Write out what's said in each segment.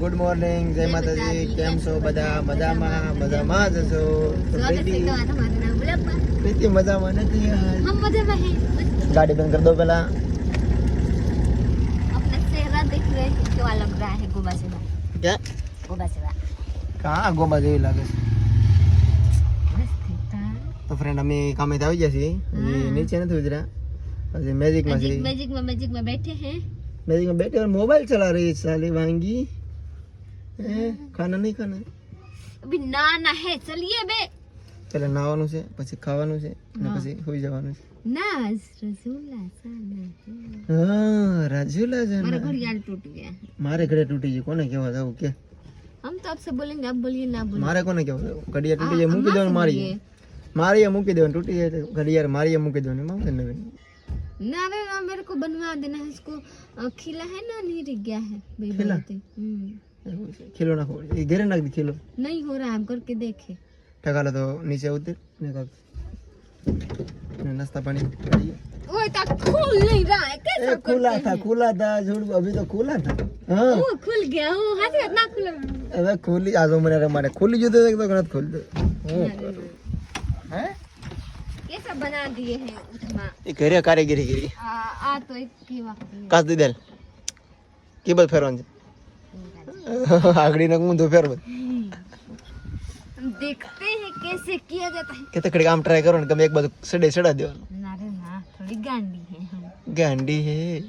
Good morning જય માતાજી કેમ છો બધા મજામાં મજામાં જ છો પ્રીતિ મજામાં નથી ગાડી બંધ કરી દો પેલા કहाँ ગોબા લાગે તો ફ્રેન્ડ અમે કામે આવી ગયા છીએ નીચે નથી ઉતર્યા પછી મેજિક માં મેજિક બેઠે મોબાઈલ ચલા રહી છે સાલી વાંગી खाना नहीं खाना अभी ना ना है चलिए बे चले नावनु से પછી ખાવનું છે અને પછી સુઈ જવાનું છે ના રસુલલ્લાહ સાલમ ઓ રાજુલા જન મારે ઘડિયાળ તૂટી ગયું મારે ઘરે તૂટી ગઈ કોને કહેવા જાઉ કે હમ તો આપસે બોલીને આપ બોલી ના બોલે મારે કોને કહેવા ઘડિયાળ તૂટી ગઈ મુકી દો મારી મારીએ મુકી દેવન તૂટી ગઈ ઘડિયાળ મારીએ મુકી દો ને માં ને ના મેં મેરકો બનવા દેને इसको ખીલા હે ના નીર ગયા હે બેટા હ खेलो ना इधर ना खेलो नहीं हो रहा है हम करके देखे ठगा लो तो नीचे उतर तो नाश्ता पानी ओए ता खोल नहीं रहा है कैसे खुला था खुला था झूठ अभी तो खुला था हाँ वो खुल गया वो हाथ ना खुला अबे खुली आज मेरे रे मारे खुली जो देख तो गलत खोल दे हाँ हैं कैसा बना दिए हैं उठमा ये घरे कारीगरी गिरी आ आ तो एक की वाह कास दे दे केबल फेरवान आगड़ी दो दोपहर बंद देखते हैं कैसे किया जाता है कितने तो कड़ी काम ट्राई करो ना एक बार सड़े सड़ा दियो ना रे ना थोड़ी गांडी है गांडी है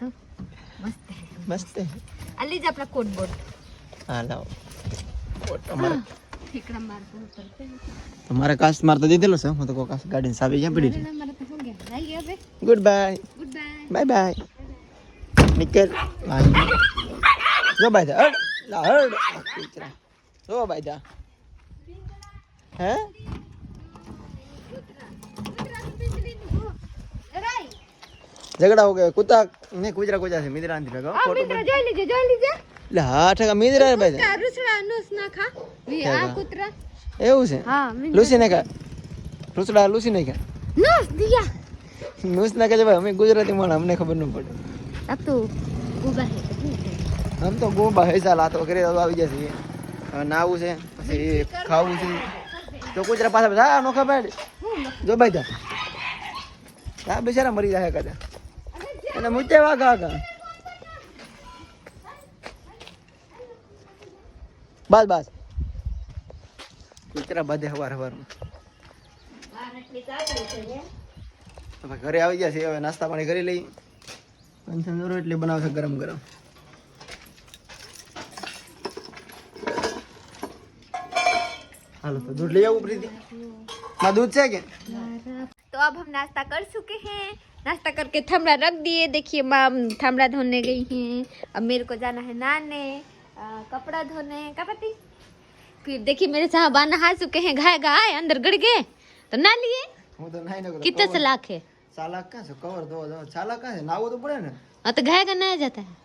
तो मस्त है मस्त है अली जा अपना कोट बोर्ड हां लाओ कोट तो हमारा ठिकड़ा हाँ, मार को करते हैं तुम्हारा कास्ट मार तो दे देलो सर मैं तो को कास्ट गाड़ी साबे यहां पड़ी है good bye good bye bye bye निकल बाय જો બાયદા હડ લા હડ જો બાયદા હે હે કુતરા કુતરા પીસીલી નહો રે ભાઈ ઝઘડા હો ગયા કુતા ને ગુજરાત ગોજા છે મીદરાંધી ગયો ઓ મીદરા જોઈ લીજે જોઈ લીજે અલા આઠકા મીદરા બાયદા કુતરા રસડા નું સ્નાખા વી આ કુતરા એવું છે હા મીલી લુસી નઈ ખા રસડા લુસી નઈ ખા ના દીયા નું સ્નાખા કે બ અમે ગુજરાતી માણ અમે ખબર ન પડતું આપતું કો બા છે આમ તો ગો બહેસા લાતો કરે આવી જશે નાવું છે પછી ખાવું છે તો કુતરા પાછા બધા નોખા બેડ જો ભાઈ જા તા બિચારા મરી જાય કદા અને મુતે વાગા વાગા બસ બસ કુતરા બધે હવાર હવારમાં ઘરે આવી ગયા છે હવે નાસ્તા પાણી કરી લઈ પંચંદોરો એટલે બનાવશે ગરમ ગરમ चलो तो दूध ले आओ प्रीति मैं दूध से क्या तो अब हम नाश्ता कर चुके हैं नाश्ता करके थमड़ा रख दिए देखिए माम थमड़ा धोने गई हैं अब मेरे को जाना है नहाने कपड़ा धोने का पति फिर देखिए मेरे साहब साहबा नहा चुके हैं घाय घाय अंदर गड़ गए तो, तो ना लिए तो कितने सलाख है सालाक कहाँ से कवर दो, दो सालाक कहाँ से नाव तो पड़े ना हाँ तो घाय का नहाया जाता है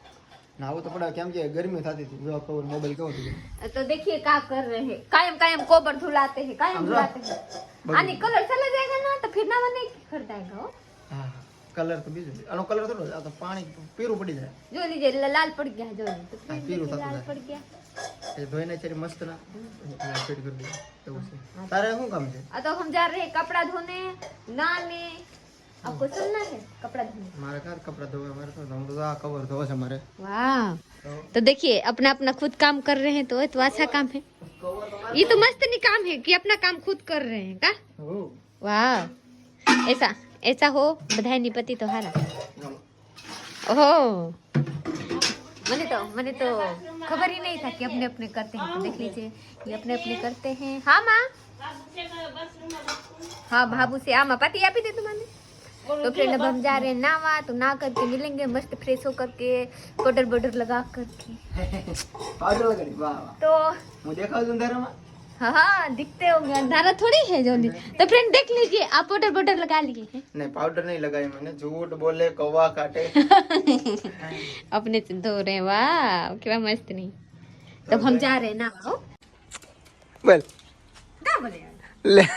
નાવો તો પડે કેમ કે ગરમી થતી હતી જો કવર મોબાઈલ કવર થઈ તો देखिए का कर रहे हैं कायम कायम कोबर धुलाते हैं कायम धुलाते हैं आने कलर चला जाएगा ना तो फिर ना बने कर जाएगा हां કલર તો બીજો આનો કલર થોડો આ તો પાણી પીરું પડી જાય જો લીજે લાલ પડી ગયા જો તો પીરું થતું લાલ પડી ગયા કપડા ધોને ના आपको चलना है कपड़ा धोने कपड़ा धोए हमारे तो, तो देखिए अपना अपना खुद काम कर रहे हैं तो तो अच्छा काम है ये तो मस्त नहीं काम है कि अपना काम खुद कर रहे हैं का वाह ऐसा ऐसा हो बधाई नहीं पति तुम्हारा ओहो मैंने तो मैंने तो खबर ही नहीं था कि अपने अपने करते हैं तो देख लीजिए ये अपने अपने करते हैं हाँ माँ हाँ बाबू से आ हाँ, माँ पति आप ही दे तुम्हारे तो फ्रेंड अब हम जा रहे हैं नावा तो ना करके मिलेंगे मस्त फ्रेश होकर के पाउडर बॉर्डर लगा करके पाउडर लगा वाह वाह तो मुझे देखा में हाँ, हाँ दिखते होंगे अंधारा थोड़ी है जोनी तो फ्रेंड देख लीजिए आप पाउडर पाउडर लगा लिए हैं नहीं पाउडर नहीं लगाई मैंने झूठ बोले कौवा काटे अपने से धो रहे वाह क्या मस्त नहीं तो हम जा रहे हैं ना हो बोल ले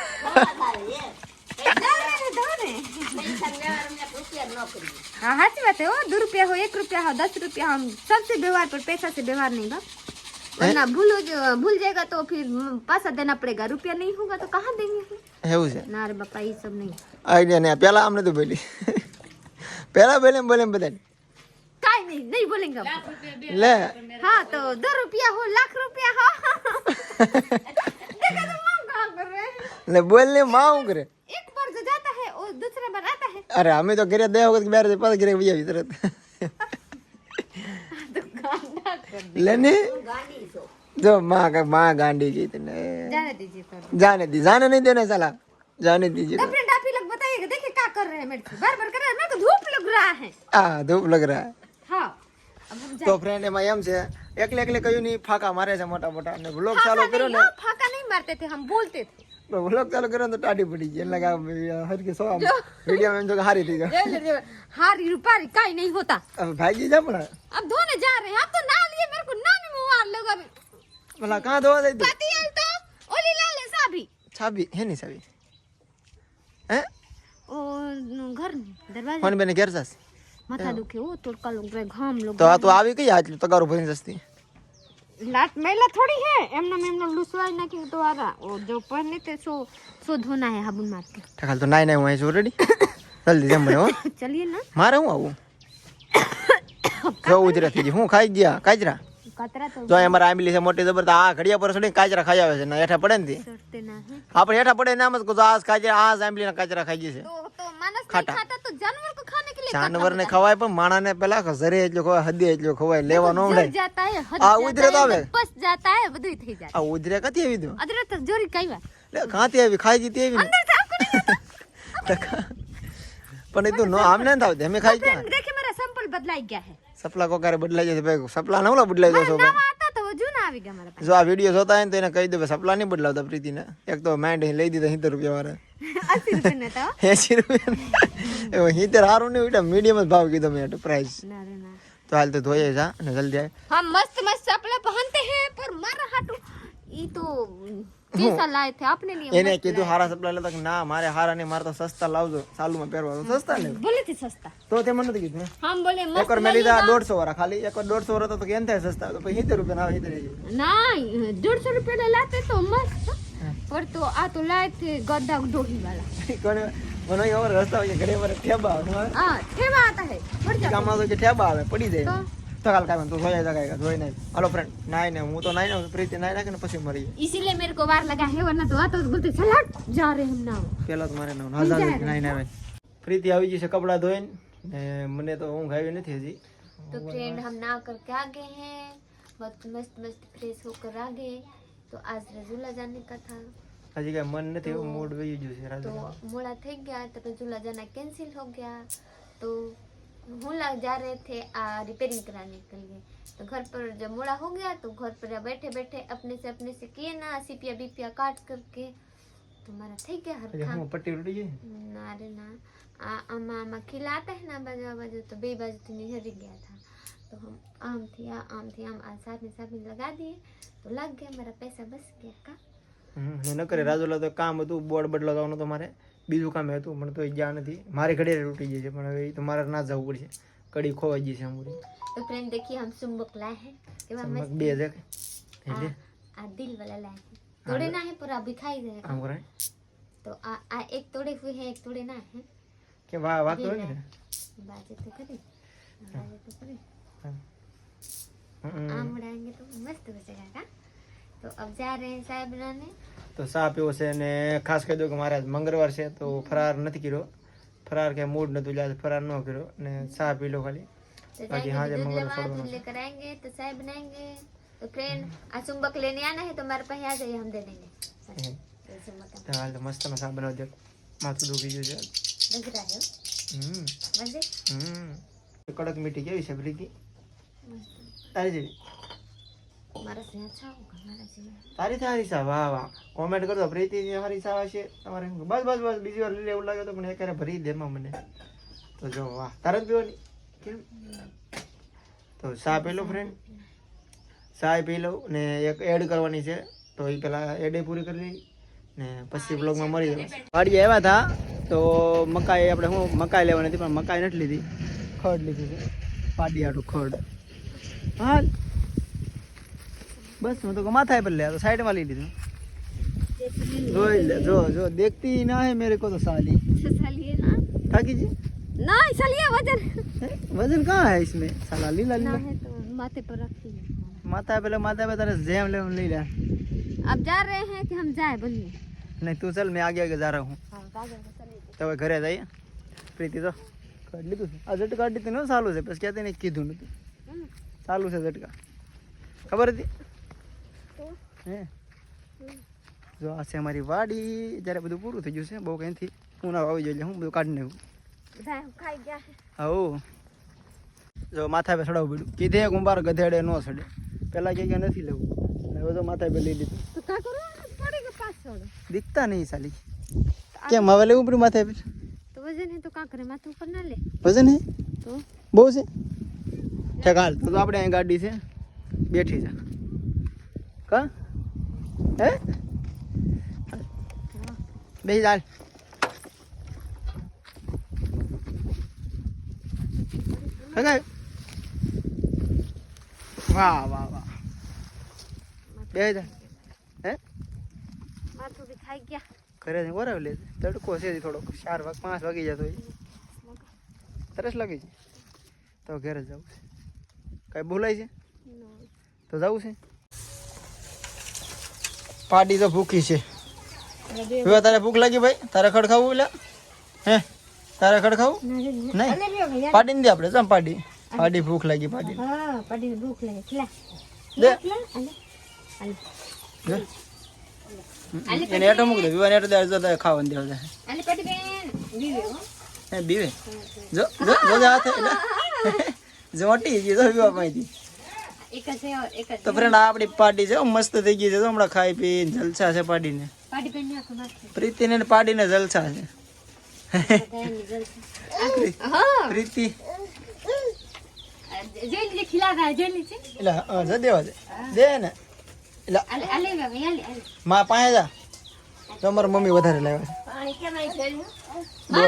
हाँ हाँ बात है वो दो रुपया हो एक रुपया हो दस रुपया हो सबसे व्यवहार पर पैसा से व्यवहार नहीं बा वरना भूल हो भूल जाएगा तो फिर पैसा देना पड़ेगा रुपया नहीं होगा तो कहाँ देंगे है उसे ना रे बापा ये सब नहीं आइडिया नहीं पहला हमने तो बोली पहला बोले बोले बताए काय नहीं नहीं बोलेंगे ले हाँ तो दो रुपया हो लाख रुपया हो तो ले बोलने मांग रहे एक दूसरा बार आता है अरे हमें तो गिरे दे होगा मेरे पता गिरे भैया इधर तो लेने जो माँ का माँ गांडी की इतने तो जाने दीजिए तो। जाने दी जाने नहीं देने साला जाने दीजिए तो अपने डाफी लग बताइएगा देखिए क्या कर रहे हैं मेरे बार बार कर रहे हैं मेरे को धूप लग रहा है हाँ धूप लग रहा है हाँ तो फ्रेंड है એમ से एकले एकले કયું नहीं फाका मारे से मोटा मोटा ने ब्लॉग चालू करो ना फाका नहीं मारते थे हम बोलते थे तो वो તો વ્લોગ ચાલુ કર્યો તો ટાટી પડી ગઈ એટલે હરકી સો વિડિયો મેં જો હારી થઈ ગયો हारी રૂપારી કાઈ नहीं होता अब जी जा पण अब धोने जा रहे हैं आप तो ना लिए मेरे को ना नहीं मुंह लोग अभी भला कहां धो दे तू पति है तो ओली ला ले साबी साबी है नहीं साबी हैं ओ घर दरवाजा फोन बेने घर जास माथा दुखे ओ तो कल घाम लोग तो आ तो आवे के आज तो गारो भरी जस्ती લાટ મેલા થોડી હે એમને એમનો લૂસવાઈ નાખી તો આરા ઓ જો પર ને તે સો સો ધોના હે હાબુન માર કે તો નાઈ નાઈ હું અહીં ઓલરેડી જલ્દી જમ હો ચલીએ ના મારે હું આવું જો ઉજરા થઈ હું ખાઈ ગયા કાજરા તો અમારા આંબલી છે મોટી જબર તો આ ઘડિયા પર સડી કાજરા ખાઈ આવે છે ને એઠા પડે ને આપણે હેઠા પડે નામ જ કહું આ કાજરા આ આંબલી ના કાજરા ખાઈ જશે खाटा तो जानवर को खाने के लिए जानवर ने खवाए पर माना ने पहला खजरे जो को हदी जो खवाए लेवा नो उड़े आ उधर तो आवे बस जाता है बदुई थई जाए आ उधर कति है विद अदर तक जोरी कहवा ले खाती है भी खाई जीती है भी अंदर था को नहीं जाता पर इतो नो था हमें खाई क्या देख मेरे सैंपल बदलाई गया है सपला को करे बदलाई जाए भाई सपला नवला बदलाई जाए सोबा जो आ वीडियो जोता है तो इन्हें कही दे सपला नहीं बदलाता प्रीति ने एक तो मैं ले दी थी रुपया वाला 80 રૂપિયાના હતા 80 રૂપિયા એ હીતર હારું નહીં ઉઠા મીડિયમ જ ભાવ કીધો મેં પ્રાઇસ ના રે ના તો હાલ તો ધોઈએ જા અને જલ્દી આય હા મસ્ત મસ્ત સપલા પહનતે હે પર મારા હાટુ ઈ તો પૈસા લાયે થે આપને लिए એને કીધું હારા સપલા લેતા કે ના મારે હારા ને મારે તો સસ્તા લાવજો સાલુમાં પહેરવા તો સસ્તા લે બોલે થી સસ્તા તો તે મને નથી કીધું હમ બોલે મસ્ત એકર મે લીધા 150 વાળા ખાલી એકર 150 વાળા તો કેમ થાય સસ્તા તો 70 રૂપિયા ના 70 ના 150 રૂપિયા લાતે તો મસ્ત पर तो आ तो लाए थे गद्दा डोही वाला कौन बनो यो रास्ता हो गड़े पर ठेबा हां ठेबा आता है पर जा काम तो के आवे पड़ी दे तो तो कल का तो धोया जाएगा धोई नहीं हेलो फ्रेंड नहीं नहीं हूं तो नहीं ना प्रीति नहीं ना पछि मरी इसीलिए मेरे को वार लगा है वरना तो आ तो बोलते सलाट जा रहे हम ना पहला तुम्हारे ना हजार नहीं नहीं आवे प्रीति आवी जी से कपड़ा धोइन मने तो हूं खावे नहीं थे जी तो फ्रेंड हम ना करके आ गए हैं मस्त मस्त फ्रेश होकर आ गए તો આજ રજુલાજાની કથા હજી કઈ મન નથી મૂડ વહી ગયું છે તો મોડા થઈ ગયા તો રજુલાજાના કેન્સલ હો ગયા તો હું લા જા રહે थे આ रिपेयरिंग कराने के लिए तो घर पर जब मोड़ा हो गया तो घर पर बैठे बैठे अपने से अपने से किए ना सीपिया बीपिया काट करके तुम्हारा થઈ ગયા હરખા હું પટ્ટી ઉડી ગઈ ના રે ના આ આમાં આમાં ખીલા હતા ને બાજુ બાજુ તો બે બાજુ થી નીહરી ગયા હતા तो हम आम थे या आम थे आम आज साथ में साथ में लगा दिए तो लग गया मेरा पैसा बस गया का न કરે રાજુલા તો કામ હતું બોર્ડ બોર્ડ લગાવવાનું તો મારે બીજું કામ હતું મને તો જ્યાં નથી મારી ઘડી લૂટી ગઈ છે પણ હવે તો મારે ના જવું પડશે કડી ખોવાઈ ગઈ છે અમારી તો ફ્રેન્ડ દેખી હમ ચુંબક લાએ હે કે ચુંબક બે હજાર એટલે આ દિલ વાલા લાએ હે તોડે ના હે પર અભી ખાઈ જાય આમ કરે તો આ આ એક તોડે હુઈ હે એક તોડે ના હે કે વાહ વાહ તો ને બાજે તો કરી બાજે તો કરી आम उड़ाएंगे तो मस्त हो जाएगा तो अब जा रहे हैं સાહેબ રાને તો સા પીવો છે ને ખાસ કહી દો કે મારે મંગળવાર છે તો ફરાર નથી કર્યો ફરાર કે મૂડ નતું લ્યા ફરાર ન કર્યો ને સા પી લો ખાલી બાકી હાજે મંગળવાર છોડવાનો લેકર આएंगे તો સાહેબ બનાएंगे तो फ्रेंड આ ચુંબક લેને આના હે તો મારે પાસે આ જઈએ હમ દે દેંगे તો હાલ તો મસ્ત મસા બનાવ દે માથું દુખી ગયું છે દુખ રહ્યો હમ મજે હમ કડક મીઠી કેવી છે બ્રિકી બીજી વાર લેવું લાગે તો મને તો જો વાહ તારે સા પેલો ફ્રેન્ડ ચાય પી લઉં ને એક એડ કરવાની છે તો એ પહેલાં એડે પૂરી કરી લઈ ને પછી બ્લોગમાં મળી જવા એવા આવ્યા હતા તો મકાઈ આપણે હું મકાઈ લેવાની હતી પણ મકાઈ નથી લીધી ખડ લીધી છે પાડી આટલું ખડ હાલ બસ હું તો માથા પર લે તો સાઈડ માં લઈ લીધું જોઈ લે જો જો દેખતી ના હે મેરે કો તો સાલી સાલી ના થાકી જી ના સાલી વજન વજન कहां है इसमें साला लीला लीला ना है तो माथे पर रखती है माथा पे ले माथा पे तेरे जेम ले ले ले अब जा रहे हैं कि हम जाए बोलिए नहीं तू चल मैं आगे आगे जा रहा हूँ तो घरे जाइए प्रीति तो काट ली तू अजट काट दी तूने सालों से बस कहते नहीं की धुन तू ચાલુ છે ઝટકા ખબર હતી હે જો આ છે અમારી વાડી જ્યારે બધું પૂરું થઈ ગયું છે બહુ કંઈથી ઉનાળો આવી જાય એટલે હું બધું કાઢી નાખું હવું જો માથા પે ચડાવવું પડ્યું કીધે કુંભાર ગધેડે ન સડે પહેલાં કે નથી લેવું હવે તો માથા પે લઈ લીધું દીખતા નહીં સાલી કેમ હવે લેવું પડ્યું માથા પર વજન હે તો કાંકરે માથું ઉપર ના લે વજન હે તો બહુ છે ઠેક હાલ તો આપણે અહીં ગાડી છે બેઠી છે કા હે બે ચાલ હે વાહ વાહ વાહ બે હે માથું બી ખાઈ ગયા ઘરે જઈને ઓરાવ છે થોડોક ચાર વાગ પાંચ વાગી જતો તરસ લાગી જાય તો ઘરે જવું છે કઈ બોલાય છે તો જવું છે પાડી તો ભૂખી છે હવે તારે ભૂખ લાગી ભાઈ તારે ખડખાવું એટલે હે તારે ખડખાવું નહીં પાર્ટી ને દે આપણે ચમ પાડી પાર્ટી ભૂખ લાગી પાર્ટી હા ભૂખ લાગી દે એને એટો મૂકી દે વિવાને એટો દે જો ખાવાનું દેવા જાય અલે પાર્ટી બેન બીવે બીવે જો જો જો હાથે એટલે જોટી ગઈ તો વિવાહ માંથી તો ફ્રેન્ડ આ આપણી પાર્ટી છે મસ્ત થઈ ગઈ છે તો હમણાં ખાઈ પી જલસા છે પાડીને પ્રીતિને પાડીને જલસા છે પ્રીતિ મમ્મી વધારે લાવ્યા છે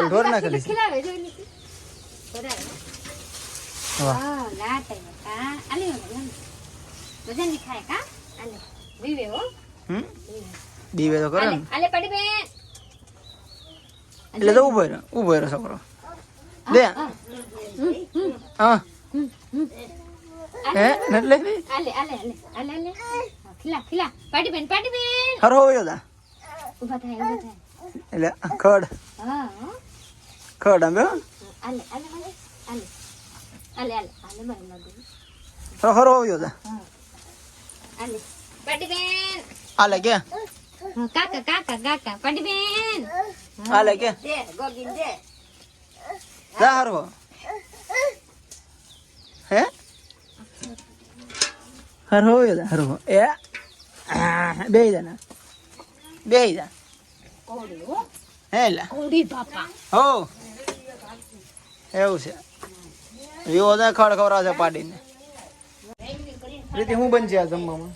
ઢોર ના ખીલાવે એટલે તો ઉભો રહ્યો ઉભો રહ્યો છોકરો દે એટલે આલે પાટી બેન પાટી બેન હરો હોય ખડ હા ખડ આમ અલે અલે આને મને લાગે હરો હરો આવ્યો જા અલે પડી બેન આલે કે કાકા કાકા કાકા પડી બેન આલે કે દે ગોગીન દે જા હરો હે હરો આવ્યો જા એ બે જણા બે જા હે લા હો એવું છે વિવો તો ખડખવરા છે પાડીને રીતિ હું બનશે આ જમવામાં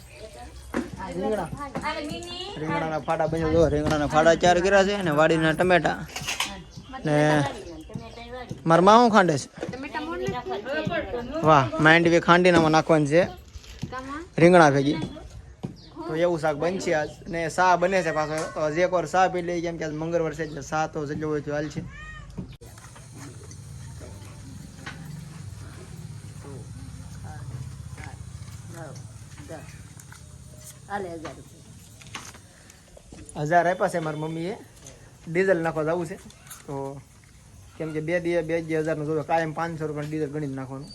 રીંગણા રીંગણાના ફાડા બન્યો જો રીંગણાના ફાડા ચાર કર્યા છે ને વાડીના ટમેટા ને મારા મામું ખાંડે છે વાહ માંડવી ખાંડીનામાં નાખવાની છે રીંગણા ભેગી તો એવું શાક બનશે આજ ને શા બને છે પાછો જે કોર શા પી લઈ કેમ કે મંગળ છે એટલે શા તો જેટલો હોય તો હાલ છે હજાર રૂપિયા આપ્યા છે મારી મમ્મીએ ડીઝલ નાખવા જવું છે તો કેમ કે બે દિવસ બે જે હજારનું જોયું કાયમ પાંચસો રૂપિયા ડીઝલ ગણી નાખવાનું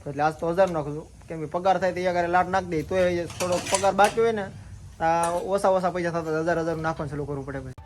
તો એટલે આજ તો હજાર નાખજો કેમ કે પગાર થાય તો એ આગળ લાટ નાખી દે તો થોડો પગાર બાકી હોય ને ઓછા ઓછા પૈસા થતા હજાર હજાર નાખવાનું ચાલુ કરવું પડે